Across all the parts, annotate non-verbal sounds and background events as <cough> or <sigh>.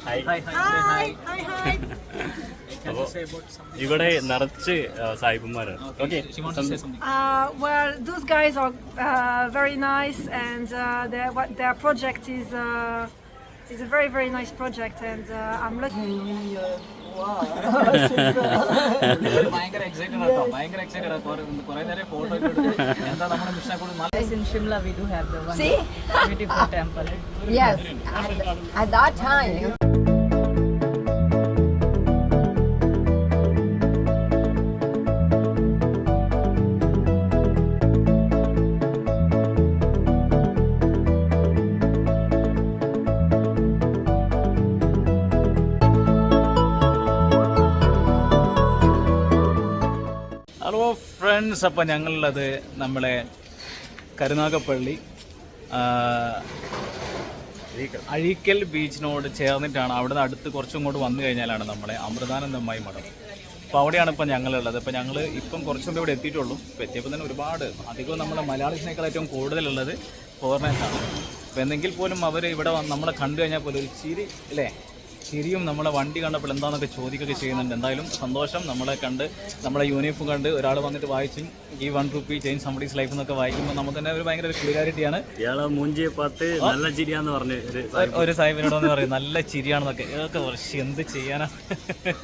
Hi Hi, hi. Hi, hi, hi. <laughs> Can you say about something? ഇവിടെ നിറച്ച് ആ, സായിപ്പന്മാരാണ് okay She wants to say something. Uh, well, those guys are uh, very nice, and uh, their what their project is uh, is a very very nice project, and uh, I'm lucky. ഇവര് ഭയങ്കര excited ആട്ടോ ഭയങ്കര excited കുറെ നേരം photo ഒക്കെ എടുത്ത് എന്താ നമ്മുടെ മിഷനെ കൂടെ നല്ല Yes, in Shimla we do have the one See? beautiful temple. Yes, at, at that time. Friends അപ്പോൾ ഞങ്ങളുള്ളത് നമ്മളെ കരുനാഗപ്പള്ളി അഴീക്കൽ ബീച്ചിനോട് ചേർന്നിട്ടാണ്. അവിടെ നിന്ന് അടുത്ത് കുറച്ചും വന്നു കഴിഞ്ഞാലാണ് നമ്മളെ അമൃതാനന്ദമായി മഠം. അപ്പോൾ അവിടെയാണ് ഇപ്പം ഞങ്ങളുള്ളത്. ഇപ്പോൾ ഞങ്ങൾ ഇപ്പം കുറച്ചും ഇവിടെ എത്തിയിട്ടുള്ളൂ. ഇപ്പോൾ എത്തിയപ്പോൾ തന്നെ ഒരുപാട് അധികവും നമ്മളെ മലയാളീസിനേക്കാൾ ഏറ്റവും കൂടുതലുള്ളത് ഫോറിനേഴ്സാണ് അപ്പോൾ എന്തെങ്കിൽ പോലും അവർ ഇവിടെ നമ്മളെ കണ്ടു കഴിഞ്ഞാൽ പോലും ഒരു ചിരി അല്ലേ? ചിരിയും നമ്മളെ വണ്ടി കണ്ടപ്പോൾ എന്താണെന്നൊക്കെ ചോദിക്കുകയൊക്കെ ചെയ്യുന്നുണ്ട്. എന്തായാലും സന്തോഷം. നമ്മളെ കണ്ട് നമ്മളെ യൂണിഫോം കണ്ട് ഒരാൾ വന്നിട്ട് വായിച്ചും ഈ one rupee change somebody's life എന്നൊക്കെ വായിക്കുമ്പോൾ നമുക്ക് തന്നെ ഒരു ഭയങ്കര ഒരു മൂഞ്ചിയെ പാത്ത് നല്ല ചിരിയാന്ന് പറഞ്ഞു ഒരു ഒരു- ഒരു സാഹിബിനോട് വന്ന് പറയും നല്ല ചിരിയാണെന്നൊക്കെ. ഇതൊക്കെ വർഷം എന്ത് ചെയ്യാനാ? <laughs>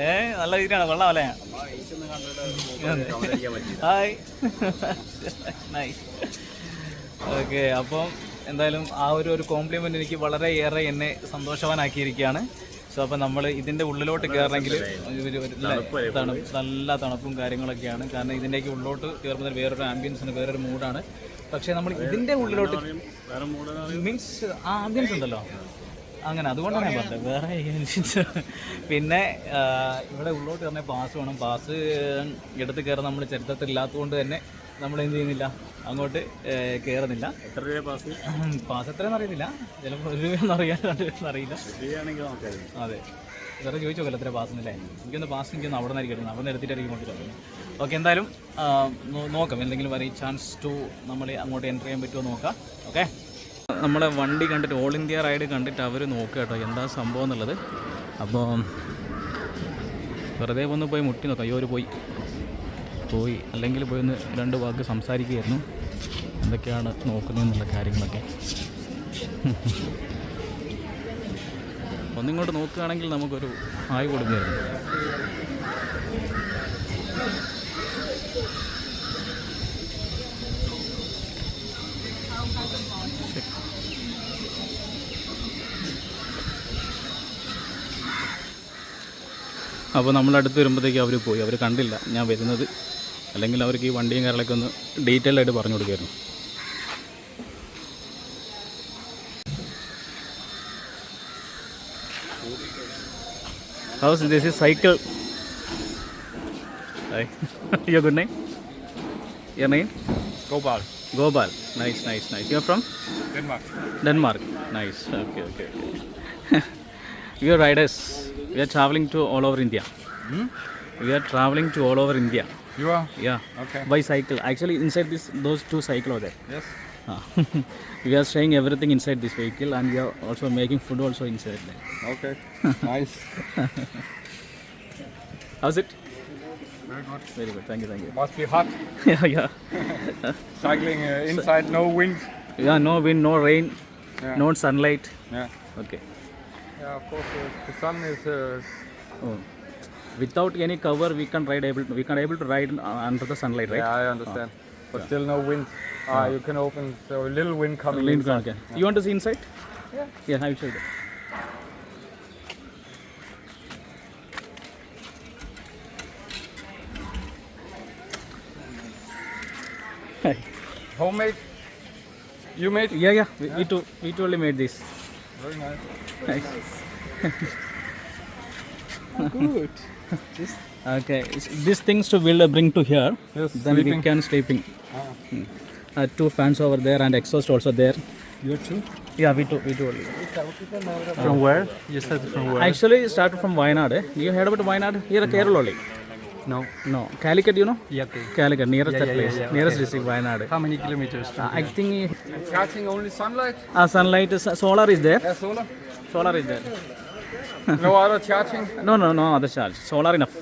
ഏ നല്ല ചിരിയാണ്. കൊള്ളാം അല്ലേ? ഹായ് നൈസ് ഓക്കെ അപ്പം എന്തായാലും ആ ഒരു ഒരു കോംപ്ലിമെന്റ് എനിക്ക് വളരെയേറെ എന്നെ സന്തോഷവാനാക്കിയിരിക്കുകയാണ്. സോ അപ്പോൾ നമ്മൾ ഇതിന്റെ ഉള്ളിലോട്ട് കയറണമെങ്കിൽ തണുപ്പ് നല്ല തണുപ്പും കാര്യങ്ങളൊക്കെയാണ്. കാരണം ഇതിന്റെയൊക്കെ ഉള്ളിലോട്ട് കയറുമ്പോൾ വേറൊരു ആംബിയൻസിന് വേറൊരു മൂഡാണ് പക്ഷേ നമ്മൾ ഇതിന്റെ ഉള്ളിലോട്ട് മീൻസ് ആ ആംബിയൻസ് ഉണ്ടല്ലോ. അങ്ങനെ അതുകൊണ്ടാണ് ഞാൻ പറഞ്ഞത്. വേറെ ഏജൻസീസ് പിന്നെ ഇവിടെ ഉള്ളോട്ട് കയറുന്ന പാസ് വേണം. പാസ് എടുത്ത് കയറാൻ നമ്മൾ ചരിത്രത്തിൽ ഇല്ലാത്തതുകൊണ്ട് തന്നെ നമ്മൾ എന്ത് ചെയ്യുന്നില്ല? അങ്ങോട്ട് കയറുന്നില്ല എത്ര രൂപ പാസ്? പാസ് എത്രയെന്ന് അറിയുന്നില്ല. ചിലപ്പോൾ ഒരു രൂപയെന്ന് അറിയാൻ രണ്ട് രൂപയെന്ന് അറിയില്ല. അതെ. വേറെ ചോദിച്ചു നോക്കല്ലോ എത്ര പാസ് എന്നല്ലേ? എനിക്കൊന്ന് പാസ് എനിക്കൊന്ന് അവിടെ നിന്ന് കിട്ടുന്നത് അവിടെ നിന്ന് എടുത്തിട്ടായിരിക്കും കിട്ടുന്നത് ഓക്കെ എന്തായാലും നോക്കാം. എന്തെങ്കിലും വരെ ചാൻസ് ടു നമ്മൾ അങ്ങോട്ട് എന്റർ ചെയ്യാൻ പറ്റുമോ നോക്കാം. ഓക്കെ? നമ്മളെ വണ്ടി കണ്ടിട്ട് ഓൾ ഇന്ത്യ റൈഡ് കണ്ടിട്ട് അവർ നോക്കുക കേട്ടോ എന്താ സംഭവം എന്നുള്ളത്. അപ്പോൾ വെറുതെ ഒന്ന് പോയി മുട്ടി നോക്കാം. അയ്യോ ഒരു പോയി. പോയി അല്ലെങ്കിൽ പോയി ഒന്ന് രണ്ട് വാക്ക് സംസാരിക്കുകയായിരുന്നു. എന്തൊക്കെയാണ് നോക്കുന്നതെന്നുള്ള കാര്യങ്ങളൊക്കെ. ഒന്നിങ്ങോട്ട് നോക്കുകയാണെങ്കിൽ നമുക്കൊരു ആയി കൊടുക്കുകയായിരുന്നു അപ്പോൾ നമ്മൾ വരുമ്പോഴത്തേക്ക് അവർ പോയി. അവർ കണ്ടില്ല. ഞാൻ വരുന്നത് അല്ലെങ്കിൽ അവർക്ക് ഈ വണ്ടിയും കാര്യങ്ങളൊക്കെ ഒന്ന് ഡീറ്റെയിൽ ആയിട്ട് പറഞ്ഞു കൊടുക്കായിരുന്നു this is cycle? Hi. Your good name? Your name? Gopal, Gopal. Nice, nice, nice. You're from Denmark. Denmark. Nice. Okay, okay, okay. we are riders. We are traveling to all over India. We are traveling to all over India. You are? Yeah. Okay. By cycle. Actually, inside this, those two cycle are there. Yes. Ah. <laughs> we are staying everything inside this vehicle, and we are also making food also inside there. Okay. <laughs> nice. How's it? Very good. Very good. Thank you. Thank you. Must be hot. <laughs> yeah, yeah. Cycling uh, inside, no wind. Yeah. No wind, no rain, Yeah. no sunlight. Yeah. Okay. Yeah, of course. Uh, the sun is. Uh, Oh. Without any cover, we can ride able. we can able to ride uh, under the sunlight, right? Yeah, I understand. But still no wind. Ah, you can open. So a little wind coming inside. okay. You want to see inside? Yeah. Yeah, I will show you. Hi. Homemade. You made? Yeah, yeah. We, we too, we totally made this. Very nice. Nice. <laughs> Good. Okay, these things to will uh, bring to here. Yes, then we sleeping. can sleeping. Ah. Uh, two fans over there and exhaust also there. You too? Yeah, we too, we too only. From where? You said from where? Actually, started from Wayanad. eh? You heard about Wayanad? Here, Kerala only. No. No, Calicut, you know? Yeah, okay. Calicut, nearest that yeah, place, yeah, nearest okay. district, Wayanad. How many kilometers? Uh, I think Catching only sunlight? uh, sunlight, is, solar is there. Yeah, solar. Solar is there. No other charging? No, no, no other charge. Solar enough.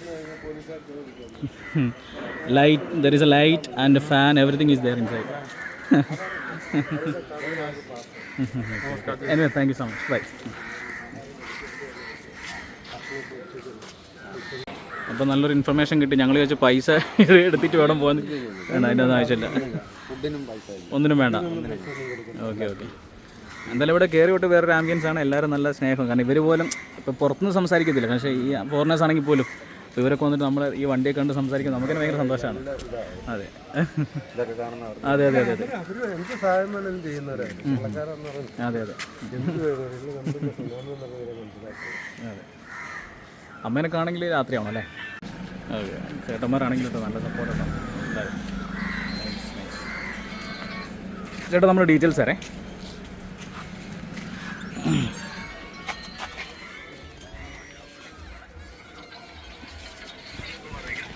light, there is a light and a fan, everything is there inside. anyway, thank you so much. Bye. അപ്പോൾ നല്ലൊരു information കിട്ടി ഞങ്ങൾ ചോദിച്ചു പൈസ എടുത്തിട്ട് വേണം പോകാൻ വേണ്ട അതിന്റെ ഒന്നും ആവശ്യമില്ല ഒന്നിനും വേണ്ട ഓക്കെ ഓക്കെ എന്തായാലും ഇവിടെ കയറി വിട്ട് വേറൊരു ആംബിയൻസ് ആണ്. എല്ലാവരും നല്ല സ്നേഹം. കാരണം ഇവർ പോലും ഇപ്പോൾ പുറത്തുനിന്ന് സംസാരിക്കത്തില്ല. പക്ഷേ ഈ ഫോറിനേഴ്സ് ആണെങ്കിൽ പോലും ഇവരൊക്കെ വന്നിട്ട് നമ്മൾ ഈ വണ്ടിയൊക്കെ കണ്ട് സംസാരിക്കുന്നത് നമുക്ക് ഭയങ്കര സന്തോഷമാണ് അതെ. അതെ അതെ അതെ അതെ. അതെ അമ്മേനൊക്കെ ആണെങ്കിൽ രാത്രിയാണോ അല്ലേ? ഓക്കെ ചേട്ടന്മാരാണെങ്കിൽ നല്ല സപ്പോർട്ടാണ് ചേട്ടാ നമ്മുടെ ഡീറ്റെയിൽസ് തരേ.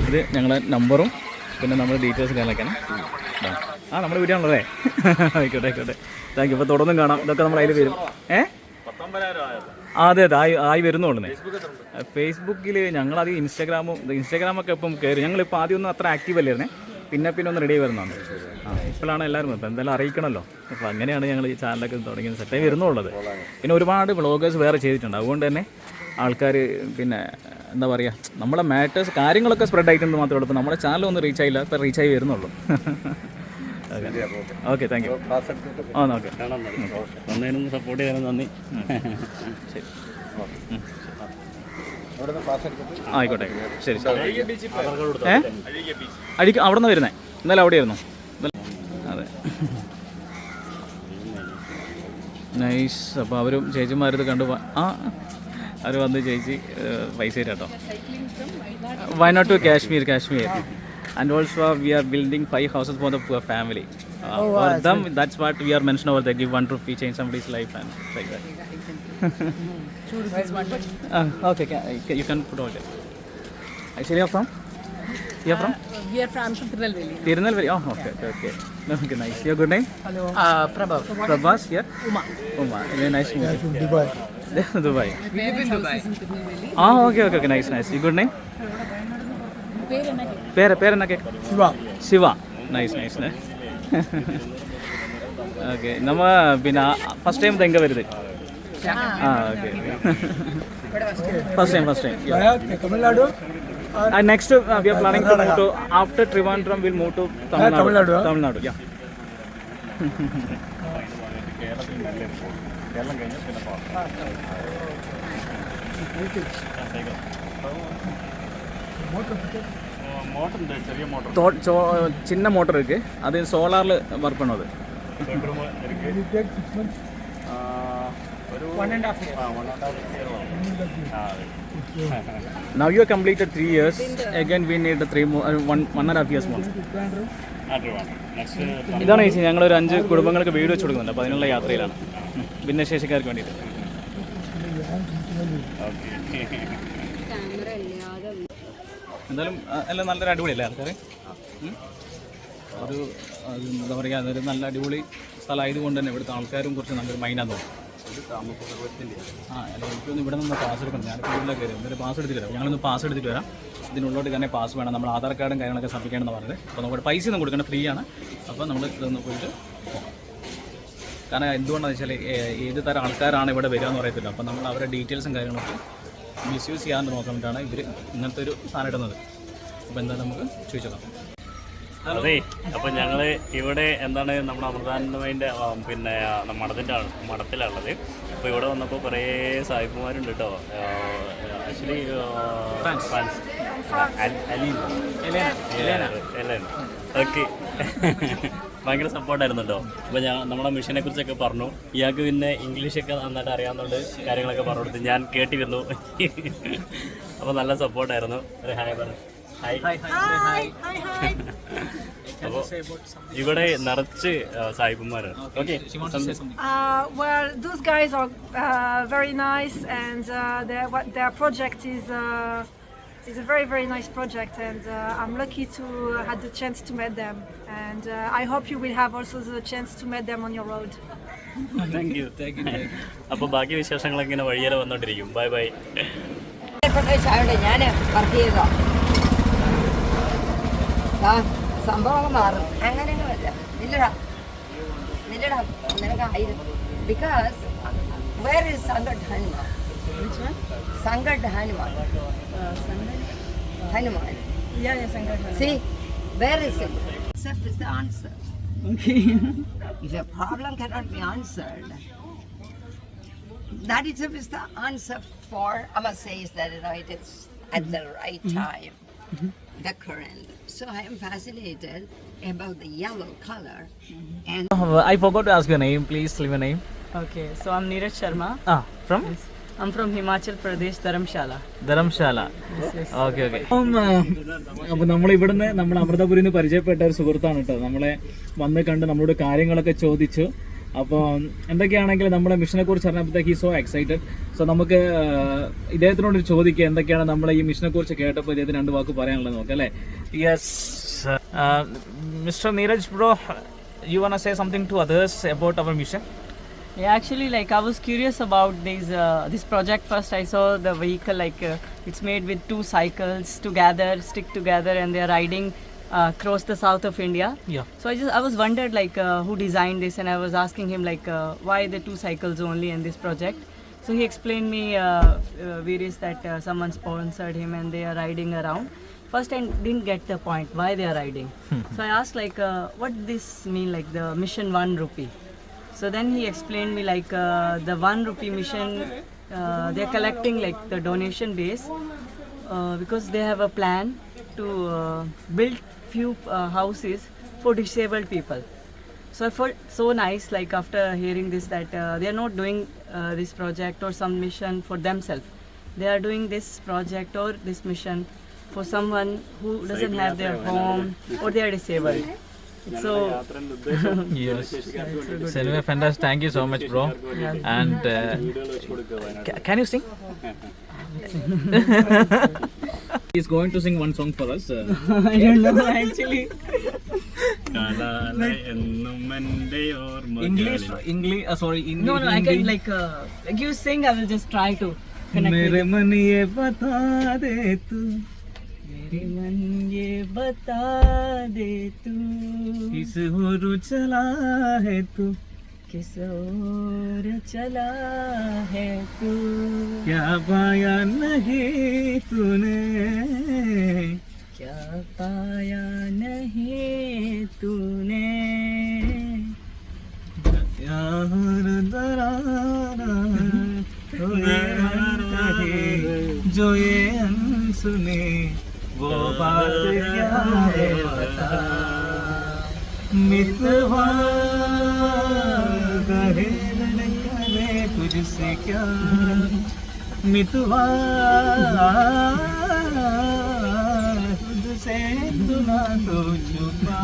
ഇത് ഞങ്ങളുടെ നമ്പറും പിന്നെ നമ്മുടെ ഡീറ്റെയിൽസ് കാര്യങ്ങളൊക്കെയാണ് ആ നമ്മുടെ വീഡിയോ ആണല്ലേ ആയിക്കോട്ടെ ആയിക്കോട്ടെ. താങ്ക് യു ഇപ്പോൾ തുടർന്നും കാണാം. ഇതൊക്കെ നമ്മൾ അതിൽ വരും. ഏ? അതെ അതെ. ആയി ആയി വരുന്നുള്ളൂ ഫേസ്ബുക്കിൽ ഞങ്ങളത് ഇൻസ്റ്റാഗ്രാമും ഇൻസ്റ്റാഗ്രാമൊക്കെ ഇപ്പം കയറി ഞങ്ങളിപ്പോൾ ആദ്യം ഒന്നും അത്ര ആക്റ്റീവ് അല്ലായിരുന്നേ. പിന്നെ പിന്നെ ഒന്ന് റെഡി ആയി വരുന്നുണ്ട് ആ. ഇപ്പോഴാണ് എല്ലാവരും ഇപ്പം എന്തായാലും അറിയിക്കണമല്ലോ. അപ്പോൾ അങ്ങനെയാണ് ഞങ്ങൾ ഈ ചാനലൊക്കെ തുടങ്ങിയത്. സെറ്റായി വരുന്നുള്ളത്. പിന്നെ ഒരുപാട് വ്ളോഗേഴ്സ് വേറെ ചെയ്തിട്ടുണ്ട്. അതുകൊണ്ട് തന്നെ ആൾക്കാർ പിന്നെ എന്താ പറയുക നമ്മളെ മാറ്റേഴ്സ് കാര്യങ്ങളൊക്കെ സ്പ്രെഡ് ആയിട്ടുണ്ട് മാത്രമേ ഉള്ളൂ. നമ്മുടെ ചാനൽ ഒന്നും റീച്ച് ആയില്ല. ഇപ്പോൾ റീച്ച് ആയി വരുന്നുള്ളൂ. ഓക്കെ താങ്ക് യു ആ ഓക്കെ സപ്പോർട്ട് ചെയ്യാൻ നന്ദി. ശരി. ആയിക്കോട്ടെ. ശരി ശരി. ഏ? അഴിക്ക് അവിടെ നിന്ന് വരുന്നേ? ഇന്നലെ അവിടെയായിരുന്നു ഇന്നലെ- അതെ നൈസ്. അപ്പോൾ അവരും ചേച്ചിമാരിത് കണ്ടു. ആ അവർ വന്ന് ചേച്ചി പൈസ തരാം കേട്ടോ. Wayanad to Kashmir Kashmir and also we are building five houses for the poor family for them that's what we are mention over the give one rupee change somebody's life and like that okay you can you can I ശരി that. Tirunelveli. Tirunelveli. Oh, okay, okay, okay. Okay, nice. Your good name? Uh, Prabhav. Prabhas, yeah? Uma. Uma. Very nice to meet you. Dubai. Tirunelveli. Ah, okay, okay, okay, nice, nice. Your good name? പേര് പേരെന്നൊക്കെ Shiva Shiva nice nice okay നമ്മ പിന്നെ first time തെങ്ക വരുത് ആ okay first time first time Tamil Nadu Uh, next, uh, we are planning to move to after Trivandrum, we'll move to Tamil Nadu. Tamil Nadu. huh? Tamil Nadu. Yeah. മോട്ടറുണ്ട് ചെറിയ motor തോ- ചോ- ചിന്ന motor ഇരിക്ക് അത് സോളാറിൽ work പണത് bedroom ഒരു one and half year now you have completed three years. Again we need three more uh, one one and a half years more. ഇതാണ് ചേച്ചി ഞങ്ങൾ ഒരു അഞ്ച് കുടുംബങ്ങൾക്ക് വീട് വെച്ച് കൊടുക്കുന്നുണ്ട്. അപ്പോൾ അതിനുള്ള യാത്രയിലാണ്. ഭിന്നശേഷിക്കാർക്ക് വേണ്ടിയിട്ട്. എന്തായാലും എല്ലാം നല്ലൊരു അടിപൊളിയല്ലേ ആൾക്കാർ ഒരു എന്താ പറയുക അതൊരു നല്ല അടിപൊളി സ്ഥലമായതുകൊണ്ട് തന്നെ ഇവിടുത്തെ ആൾക്കാരും കുറച്ച് നല്ലൊരു മൈൻഡാന്ന് തോന്നുന്നു. ആ അല്ല എനിക്കൊന്ന് ഇവിടെ നിന്ന് പാസ് എടുക്കണം. ഞാൻ വീട്ടിലേക്ക് കയറി. എന്നിട്ട് പാസ് എടുത്തിട്ട് വരാം ഞങ്ങളൊന്ന് പാസ് എടുത്തിട്ട് വരാം. ഇതിനുള്ളോട്ട് തന്നെ പാസ് വേണം. നമ്മൾ ആധാർ കാർഡും കാര്യങ്ങളൊക്കെ സബ്മിറ്റ് പറഞ്ഞത്. അപ്പോൾ നമുക്ക് പൈസ ഒന്നും കൊടുക്കണം ഫ്രീ ആണ്. അപ്പോൾ നമ്മൾ ഇതൊന്ന് പോയിട്ട് കാരണം എന്തുകൊണ്ടാണെന്ന് വെച്ചാൽ ഏത് തരം ആൾക്കാരാണ് ഇവിടെ വരിക എന്ന് പറയത്തില്ല അപ്പോൾ നമ്മൾ അവരുടെ ഡീറ്റെയിൽസും കാര്യങ്ങളൊക്കെ മിസ്യൂസ് ചെയ്യാൻ നോക്കാൻ വേണ്ടിയിട്ടാണ് ഇവർ ഇങ്ങനത്തെ ഒരു സാധനം ഇടുന്നത്. അപ്പോൾ എന്താ നമുക്ക് ചോദിച്ചു നോക്കാം അതെ അപ്പൊ ഞങ്ങൾ ഇവിടെ എന്താണ് നമ്മുടെ അമൃതാനന്ദമയിന്റെ പിന്നെ മഠത്തിന്റെ മഠത്തിലുള്ളത് അപ്പോൾ ഇവിടെ വന്നപ്പോൾ കുറേ സാഹിബ്മാരുണ്ട് കേട്ടോ ആക്ച്വലി ഫ്രാൻസ്. Alien okay. <laughs> ഭയങ്കര സപ്പോർട്ടായിരുന്നു കേട്ടോ അപ്പോൾ ഞാൻ നമ്മുടെ മിഷനെ കുറിച്ചൊക്കെ പറഞ്ഞു. ഇയാൾക്ക് പിന്നെ ഇംഗ്ലീഷൊക്കെ നന്നായിട്ട് അറിയാവുന്നതുകൊണ്ട് കാര്യങ്ങളൊക്കെ പറഞ്ഞു കൊടുത്തു ഞാൻ കേട്ടിരുന്നു. <laughs> അപ്പോൾ നല്ല സപ്പോർട്ടായിരുന്നു. ഒരു ഹായ് പറഞ്ഞു. ഇവിടെ നിറച്ച് സാഹിബന്മാരാണ് okay Uh, well, those guys are uh, very nice, and uh, their what their project is uh, is a very very nice project, and uh, I'm lucky to uh, had the chance to meet them, and uh, I hope you will have also the chance to meet them on your road. Thank you അപ്പോൾ ബാക്കി വിശേഷങ്ങളൊക്കെ ഇങ്ങനെ വഴിയേറെ വന്നോണ്ടിരിക്കും bye bye ഞാൻ work ചെയ്തോ സംഭവം മാറും അങ്ങനെയൊന്നുമല്ല നില്ലടാ നില്ലടാ നിനക്കായിരുന്നു because where is Sangat Hanuman Sangat Hanuman Hanuman Yeah, yeah, Sangat. See, where is it? Self is the answer. Okay. <laughs> If a problem cannot be answered, that itself is the answer for, Amma says that you know, it is at the right time, the current. So I am fascinated about the yellow color and I forgot to ask your name. Please leave a name. Okay, so I'm Neeraj Sharma. Ah, from Yes. I'm from Himachal Pradesh, Dharamshala. Dharamshala okay okay അപ്പൊ നമ്മൾ ഇവിടുന്ന് നമ്മൾ അമൃതപുരിന്ന് പരിചയപ്പെട്ട ഒരു സുഹൃത്താണ് കേട്ടോ നമ്മളെ വന്ന് കണ്ട് നമ്മളോട് കാര്യങ്ങളൊക്കെ ചോദിച്ചു അപ്പോൾ എന്തൊക്കെയാണെങ്കിലും നമ്മുടെ മിഷനെ കുറിച്ച് അറിഞ്ഞപ്പോഴത്തേക്ക് ഈ സോ എക്സൈറ്റഡ് സോ നമുക്ക് ഇദ്ദേഹത്തിനോട് ചോദിക്കുക എന്തൊക്കെയാണ് നമ്മളെ ഈ മിഷനെ കുറിച്ച് കേട്ടപ്പോൾ ഇദ്ദേഹത്തിന് രണ്ട് വാക്ക് പറയാനുള്ളത് നോക്കാം അല്ലേ? Yes mister Neeraj bro you want say something to others about our mission Yeah, actually, like I was curious about these uh, this project. First, I saw the vehicle like uh, it's made with two cycles together, stick together, and they're riding uh, across the south of India. Yeah. So I just I was wondered like uh, who designed this, and I was asking him like uh, why the two cycles only in this project. So he explained me uh, uh, various that uh, someone sponsored him and they are riding around. First, I didn't get the point why they are riding. <laughs> so I asked like uh, what this mean like the mission one rupee. So then he explained me like uh, the one rupee mission, uh, they're collecting like the donation base uh, because they have a plan to uh, build few uh, houses for disabled people. So I felt so nice like after hearing this that uh, they are not doing uh, this project or some mission for themselves. They are doing this project or this mission for someone who doesn't have their home or they are disabled. So Yes. Anyway, fantastic. Thank you so much, bro. And uh, can you sing? <laughs> is going to sing one song for us. Uh, <laughs> I don't know actually. English, English, uh, sorry, Hindi. No, no, I can like, uh, like you sing, I will just try to connect. with you. मन ये बता दे तू किस ओर चला है तू किस ओर चला है तू। क्या पाया नहीं तूने? क्या पाया नहीं तूने? तो जो ये अनसुने वो बात क्या है बता? मितवा कहे न करे तुझसे क्या मितवा तुझसे तुना तो छुपा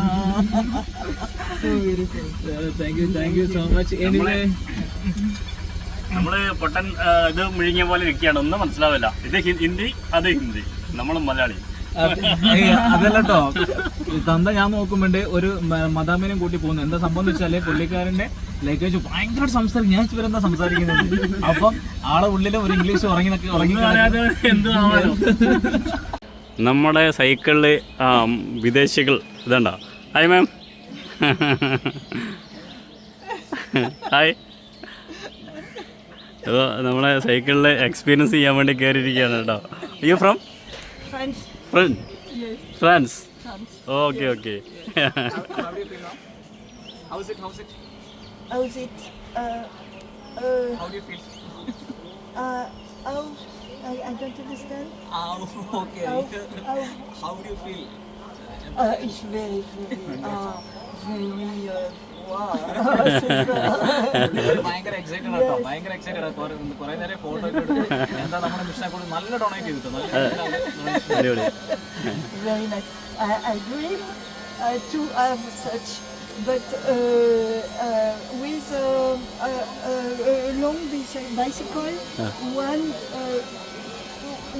thank you thank you so much anyway നമ്മള് പൊട്ടൻ ആ, ഇത് മുഴുങ്ങിയ പോലെ ഇരിക്കുകയാണ് ഒന്നും മനസ്സിലാവില്ല ഇത് ഹി- ഹിന്ദി അത് ഹിന്ദി നമ്മൾ മലയാളി അതല്ല കേട്ടോ തന്ത ഞാൻ നോക്കുമ്പോണ്ട് ഒരു മ- മദാമിനെയും കൂട്ടി പോകുന്നു എന്താ സംഭവം എന്ന് വെച്ചാല് പുള്ളിക്കാരന്റെ ലഗേജ് ഭയങ്കര സംസാരിക്കും ഞാൻ ഇവരെന്താ സംസാരിക്കുന്നത്? അപ്പം ആളെ ഉള്ളിൽ ഒരു ഇംഗ്ലീഷ് ഉറങ്ങി ഉറങ്ങി നമ്മുടെ സൈക്കിളിൽ വിദേശികൾ ഇതണ്ട? ഹായ് മാം ഹായ് അപ്പോൾ നമ്മളെ സൈക്കിളിൽ എക്സ്പീരിയൻസ് ചെയ്യാൻ വേണ്ടി കയറിയിരിക്കുകയാണ് കേട്ടോ. You from front France okay okay How's is it? Uh, uh, How do you feel? uh, how? I, I don't understand. Oh, okay. How? How? How do you feel? uh, it's very, very, uh, very, uh, wow. ഭയങ്കര excited ആട്ടോ ഭയങ്കര excited കുറെ നേരം photo ഒക്കെ എടുത്ത് എന്താ നമ്മുടെ മിഷനെ കൂടി നല്ല ഡൊണേറ്റ് ചെയ്തിട്ടോ നല്ല അടിപൊളി very nice. I, I dream uh, to have such, but uh, uh, with a, a, long bicycle, one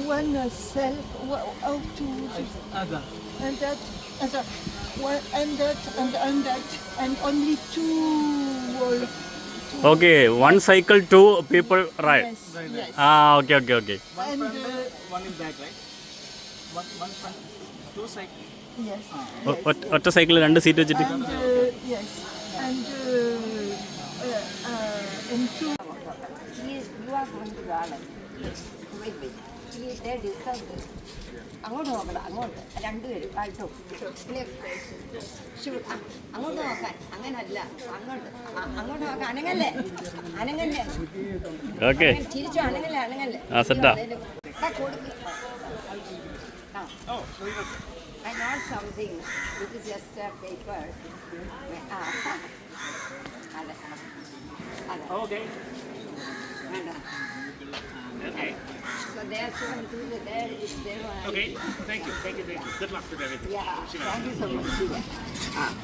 one self, how to, other and that other and that and and that and only two. okay, one cycle, two people ride. Yes, right, yes. Ah, okay, okay, okay. One and, front, uh, one is back, right? One, one front, two cycle. ഒറ്റ സൈക്കിളിൽ രണ്ട് seat വെച്ചിട്ട്. അങ്ങോട്ട് നോക്കണം അങ്ങോട്ട്. രണ്ടുപേരും അങ്ങോട്ട് നോക്കാൻ. അങ്ങനല്ല. അങ്ങോട്ട്. അങ്ങോട്ട് നോക്കാൻ. അനങ്ങല്ലേ? അനങ്ങല്ലേ? ഓക്കെ. അനങ്ങല്ലേ? ആ. I learned something. This is just a paper. <laughs> okay. Okay. So there, so there is there. Okay. Thank you. Thank you. Thank you. Good luck with everything. Yeah. Thank you so much. Ah.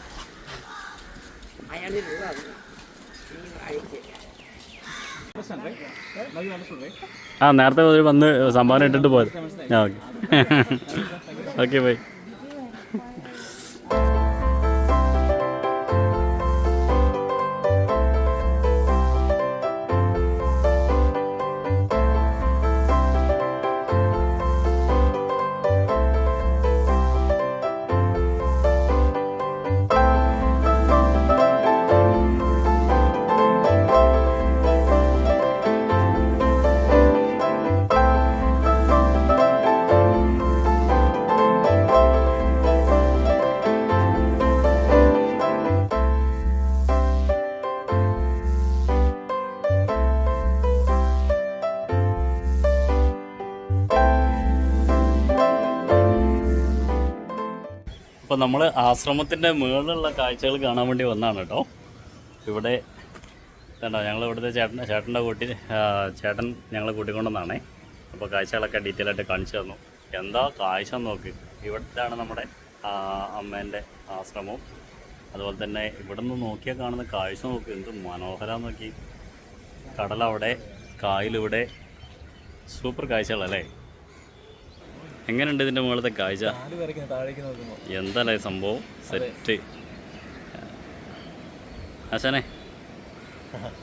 <laughs> ആ നേരത്തെ വന്ന് സംഭാവന ഇട്ടിട്ട് പോയത്. Okay. Okay <laughs> bye. നമ്മൾ ആശ്രമത്തിന്റെ മുകളിലുള്ള കാഴ്ചകൾ കാണാൻ വേണ്ടി വന്നതാണ് കേട്ടോ. ഇവിടെ കണ്ടോ ഞങ്ങൾ ഇവിടുത്തെ ചേട്ടൻ ചേട്ടന്റെ കൂട്ടി ചേട്ടൻ ഞങ്ങളെ കൂട്ടിക്കൊണ്ടെന്നാണേ അപ്പോൾ കാഴ്ചകളൊക്കെ ഡീറ്റെയിൽ ആയിട്ട് കാണിച്ചു തന്നു. എന്താ കാഴ്ച നോക്ക്. ഇവിടുത്താണ് നമ്മുടെ അമ്മേന്റെ ആശ്രമവും. അതുപോലെ തന്നെ ഇവിടെ നിന്ന് നോക്കിയാൽ കാണുന്ന കാഴ്ച നോക്ക്. എന്ത് മനോഹരം നോക്കി. കടലവിടെ കായലിവിടെ. സൂപ്പർ കാഴ്ചകളല്ലേ? എങ്ങനെയുണ്ട് ഇതിന്റെ മുകളിലത്തെ കാഴ്ച? എന്തല്ലേ സംഭവം? സെറ്റ്. ആശാനെ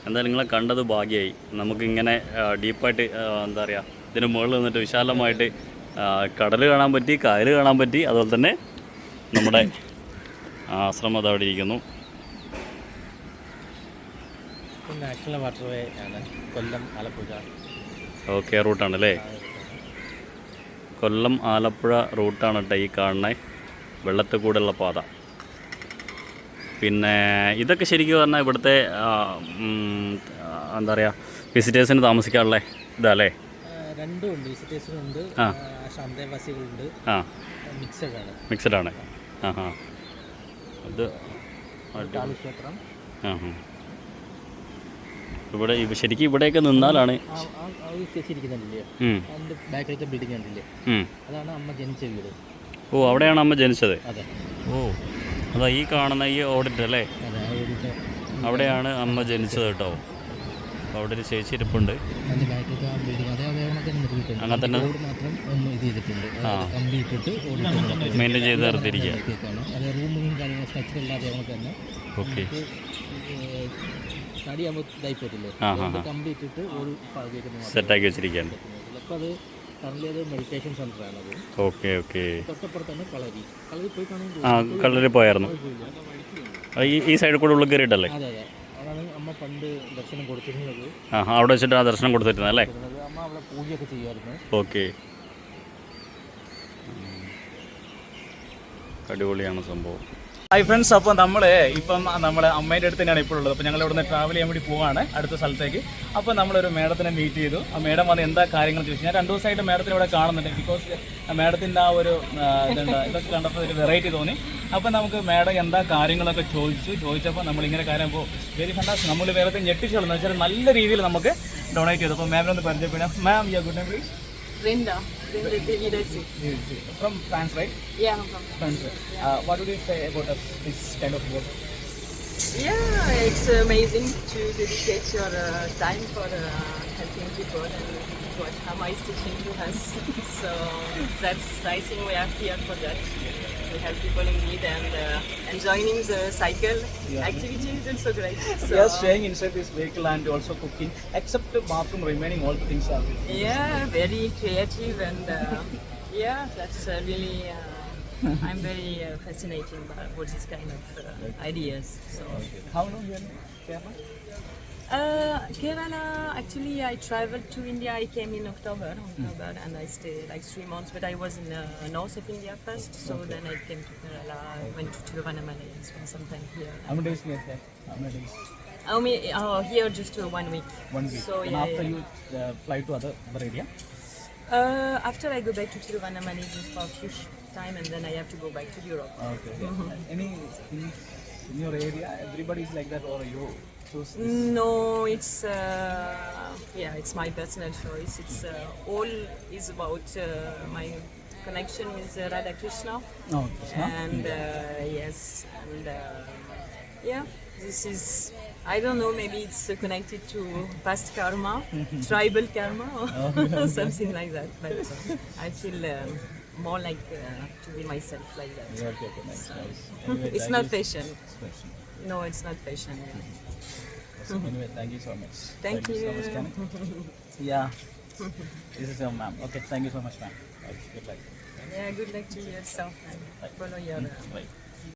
എന്താ നിങ്ങളെ കണ്ടത് ഭാഗ്യമായി നമുക്കിങ്ങനെ ഡീപ്പായിട്ട് എന്താ പറയുക ഇതിന് മുകളിൽ നിന്നിട്ട് വിശാലമായിട്ട് കടൽ കാണാൻ പറ്റി കായൽ കാണാൻ പറ്റി അതുപോലെ തന്നെ നമ്മുടെ ആശ്രമം അതവിടെ അവിടെ ഇരിക്കുന്നു നാഷണൽ വാട്ടർവേ ആണ്. കൊല്ലം ആലപ്പുഴ. ഓക്കെ റൂട്ടാണ് അല്ലേ? കൊല്ലം ആലപ്പുഴ റൂട്ടാണ് കേട്ടോ ഈ കാണുന്ന. വെള്ളത്തിൽ കൂടെയുള്ള പാത. പിന്നെ ഇതൊക്കെ ശരിക്കും പറഞ്ഞാൽ ഇവിടുത്തെ എന്താ പറയുക വിസിറ്റേഴ്സിന് താമസിക്കാനുള്ള ഇതല്ലേ? ആ. മിക്സഡ് ആണ് മിക്സഡ് ആണ് ആ. ഹാ അത്. കാളിക്ഷേത്രം. ആ ഹാ ഇവിടെ ഇവ- ശരിക്കും ഇവിടെയൊക്കെ നിന്നാലാണ് ബാക്കിലത്തെ ബിൽഡിംഗ് ഉണ്ടല്ലേ ഉം. അതാണ് അമ്മ ജനിച്ച വീട്. ഓ അവിടെയാണ് അമ്മ ജനിച്ചത്? അതെ. ഓ അതാ ഈ കാണുന്ന ഈ ഓഡിറ്റ് അല്ലേ? അതെ ആ വീടിന്റെ അവിടെയാണ് അമ്മ ജനിച്ചത് കേട്ടോ. അപ്പോൾ അവിടെ ഒരു ചേച്ചി ഇരിപ്പുണ്ട്. ബാക്കിലത്തെ ആ ബിൽഡിംഗ് അതേ അതേ കണക്ക് തന്നെ നിർത്തിയിട്ടുണ്ട്. അങ്ങനെ തന്നെ റോഡ് മാത്രം ഒന്ന് ഇത് ചെയ്തിട്ടുണ്ട്. ആ. കമ്പി ഇട്ടിട്ട് ഓടിട്ടുണ്ട് മെയിന്റെയിൻ ചെയ്ത് നിർത്തിയിരിക്കുക. അത് റൂമും കാര്യങ്ങളും സ്ട്രക്ചർ ഇല്ലാതെ നമുക്ക് തന്നെ ഓക്കെ ഇതായി ഇട്ടിട്ട് ഒരു പാകിയേക്കുന്നത് സെറ്റാക്കി വെച്ചിരിക്കുകയാണ്. അപ്പോൾ അത് മെഡിറ്റേഷൻ സെന്റർ ആണ് അത്. Okay okay. തൊട്ടപ്പുറത്ത് തന്നെ കളരി. കളരി പോയി കാണുമ്പോൾ ആ പോയായിരുന്നു. ഈ ഈ സൈഡിൽ കൂടെ ഉള്ളിൽ കയറിയിട്ടല്ലേ? അതെ അതെ. അതാണ് അമ്മ പണ്ട് ദർശനം കൊടുത്തിരുന്നത്. ആ, അവിടെ വെച്ചിട്ട് ആ ദർശനം കൊടുത്തിരുന്നത് അല്ലേ? അമ്മ അവിടെ പൂജയൊക്കെ ചെയ്യുമായിരുന്നു. ഓക്കെ. അടിപൊളിയാണ് സംഭവം. ഹായ് ഫ്രണ്ട്സ് അപ്പോൾ നമ്മൾ ഇപ്പം നമ്മൾ അമ്മേന്റെ അടുത്ത് തന്നെയാണ് ഇപ്പോൾ ഉള്ളത് അപ്പോൾ ഞങ്ങൾ ഇവിടുന്ന് ട്രാവൽ ചെയ്യാൻ വേണ്ടി പോവാണ് അടുത്ത സ്ഥലത്തേക്ക്. അപ്പോൾ നമ്മളൊരു മേഡത്തിനെ മീറ്റ് ചെയ്തു. ആ മേഡം വന്ന് എന്താ കാര്യങ്ങൾ ചോദിച്ചു. ഞാൻ രണ്ട് ദിവസമായിട്ട് മേഡത്തിന് ഇവിടെ കാണുന്നുണ്ട്. ബിക്കോസ് മേഡത്തിന്റെ ആ ഒരു ഇതുണ്ട്. ഇതൊക്കെ കണ്ടപ്പോൾ ഒരു വെറൈറ്റി തോന്നി. അപ്പോൾ നമുക്ക് മേഡം എന്താ കാര്യങ്ങളൊക്കെ ചോദിച്ചു. ചോദിച്ചപ്പോൾ നമ്മളിങ്ങനെ കാര്യം ഇപ്പോൾ വെരി ഫണ്ടാസ് നമ്മൾ വേറെ ഞെട്ടിച്ചുള്ളൂ വെച്ചാൽ നല്ല രീതിയിൽ നമുക്ക് ഡൊണേറ്റ് ചെയ്തു. അപ്പോൾ മാമിനെ ഒന്ന് പരിചയപ്പെടാം ma'am yeah good please Brenda. From France, right? Yeah, I'm from France. France. Yeah. Uh, what would you say about this kind of work? Yeah, it's amazing to dedicate your uh, time for uh, helping people and what Hama is teaching to us. <laughs> so that's, I think we are here for that. We have people in need and uh, and joining the cycle activity is also great. So, We are staying inside this vehicle and also cooking, except the bathroom remaining, all the things are. Yeah, very creative and uh, yeah, that's uh, really. Uh, I'm very uh, fascinated by all these kind of uh, ideas. So. How long you are in Kerala? Uh, Kerala, actually, I traveled to India. I came in October, October, and I stayed like three months. But I was in uh, north of India first, so then I came to Kerala. I went to Tiruvannamalai and spent some time here. How many days there? How many days? I mean, oh, here just uh, one week. One week. So and yeah, after yeah. you uh, fly to other, other area? Uh, after I go back to Tiruvannamalai just for a few time, and then I have to go back to Europe. Okay. <laughs> Any things in your area? Everybody is like that, or you choose? This? No, it's uh, yeah, it's my personal choice. It's uh, all is about uh, my connection with uh, Radha Krishna, Krishna. and uh, yes, and uh, yeah, this is. I don't know. Maybe it's uh, connected to past karma, <laughs> tribal karma, <laughs> or something like that. But uh, I feel um, more like uh, to be myself like that. Okay, okay, nice, nice. Anyway, <laughs> It's not. Fashion. No, it's not fashion. Yeah. Anyway, thank you so much. Thank so you. much, Karen. <laughs> yeah. This is your ma'am. Okay, thank you so much, ma'am. <laughs> Good luck. Yeah, good luck to yourself and follow your uh, Bye.